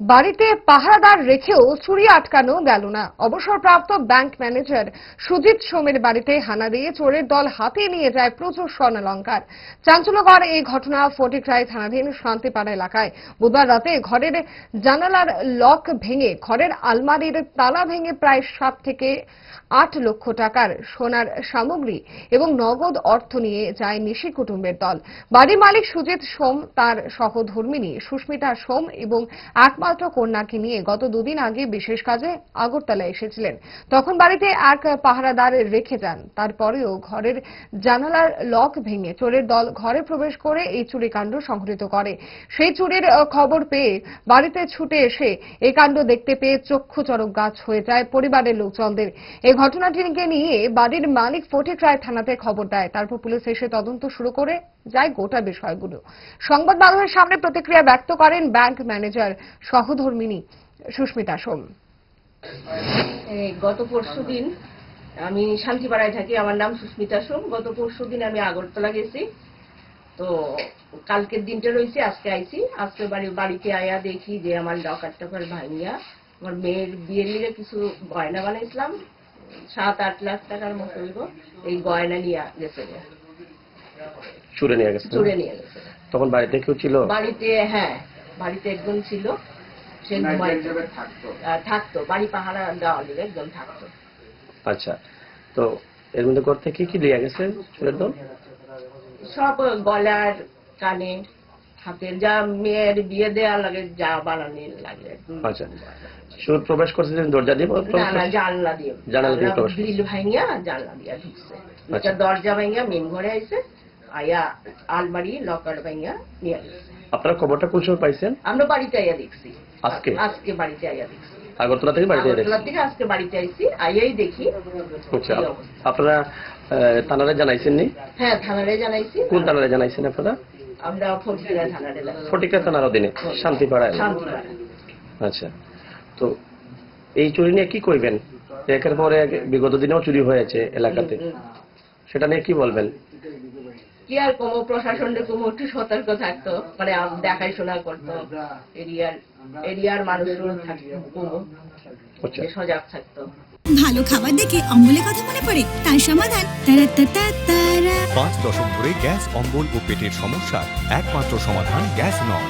বাড়িতে পাহারাদার রেখেও চুরি আটকানো গেল না। অবসরপ্রাপ্ত ব্যাংক ম্যানেজার সুজিত সোমের বাড়িতে হানা দিয়ে চোরের দল হাতে নিয়ে যায় প্রচুর স্বর্ণালঙ্কার। চাঞ্চল্যকর এই ঘটনা ফটিকরাই থানাধীন শান্তিপাড়া এলাকায়। বুধবার রাতে ঘরের জানালার লক ভেঙে, ঘরের আলমারির তালা ভেঙে প্রায় সাত থেকে আট লক্ষ টাকার সোনার সামগ্রী এবং নগদ অর্থ নিয়ে যায় নিশি কুটুম্বের দল। বাড়ির মালিক সুজিত সোম, তার সহধর্মিনী সুস্মিতা সোম এবং একমাত্র কন্যাকে নিয়ে গত দুদিন আগে বিশেষ কাজে আগরতলা এসেছিলেন। তখন বাড়িতে এক পাহারাদার রেখে যান। তারপরেও ঘরের জানালার লক ভেঙে চোরের দল ঘরে প্রবেশ করে এই চুরিকাণ্ড সংঘটিত করে। সেই চুরির খবর পেয়ে বাড়িতে ছুটে এসে এই কাণ্ড দেখতে পেয়ে চক্ষু চরক গাছ হয়ে যায় পরিবারের লোকজনদের। এই ঘটনাটিকে নিয়ে বাড়ির মালিক ফটিক রায় থানাতে খবর দেয়। তারপর পুলিশ এসে তদন্ত শুরু করে যায় গোটা বিষয়গুলো। সংবাদ মাধ্যমের সামনে প্রতিক্রিয়া ব্যক্ত করেন ব্যাংক ম্যানেজার সহধর্মিনী সুস্মিতা সোম। গত পরশু দিন আমি শান্তিপাড়ায় থাকি আমার নাম সুস্মিতা সোম। গত পরশু দিন আমি আগরতলা গেছি। তো কালকের দিনটা রয়েছে আজকে আইছি। আজকে বাড়ি বাড়িতে আয়া দেখি যে আমার লকার টকার ভাঙিয়া আমার মেয়ের বিয়ের নিয়ে কিছু গয়না বানাইছিলাম। সাত আট লাখ টাকার মতো হইব এই গয়না নিয়ে গেছে চুরে নিয়ে গেছে চুরে নিয়ে গেছে। তখন বাড়িতে কেউ ছিল? বাড়িতে হ্যাঁ বাড়িতে একজন ছিল। সে থাকতো। বাড়ি পাহারা দেওয়া লিগে একজন থাকতো। আচ্ছা তো এর মধ্যে ঘর থেকে কি কি নিয়ে গেছে চুরের দল? সব গলার কানে হাতের যা মেয়ের বিয়ে দেওয়া লাগে যা বানানোর লাগে। আচ্ছা শুধু প্রবেশ করছে দরজা দিয়ে? জানলা দিয়ে। জানালা দিয়ে প্রবেশ। গ্রিল ভাঙিয়া জানলা দিয়ে ঢুকছে। আচ্ছা। দরজা ভাঙিয়া মেন ঘরে আইছে আয়া আলমারি লকার ভাঙিয়া নিয়ে আপনারা খবরটা কোন সময় পাইছেন? আমরা বাড়িতে আইয়া দেখছি। আজকে? আজকে বাড়িতে আইয়া দেখছি। আগরতলা থেকে বাড়িতে আগরতলা থেকে আজকে বাড়িতে আইছি আইয়াই দেখি আচ্ছা আপনারা থানারে জানাইছেন নি হ্যাঁ থানারে জানাইছি। কোন থানারে জানাইছেন আপনারা? আমরা ফটিরা থানারে থানার অধীনে। আচ্ছা তো এই চুরি নিয়ে কি করবেন একের পরে বিগত দিনেও চুরি হয়েছে এলাকাতে। সেটা নিয়ে কি বলবেন? কি আর কোনো প্রশাসনের কোনো একটু সতর্ক থাকতো মানে দেখাশোনা করতো। এরিয়ার এরিয়ার মানুষগুলো থাকতো কোনো আচ্ছা। সজাগ থাকতো। ভালো খাবার দেখে অম্বলের কথা মনে পড়ে তার সমাধান। পাঁচ দশক ধরে গ্যাস অম্বল ও পেটের সমস্যার একমাত্র সমাধান গ্যাস নল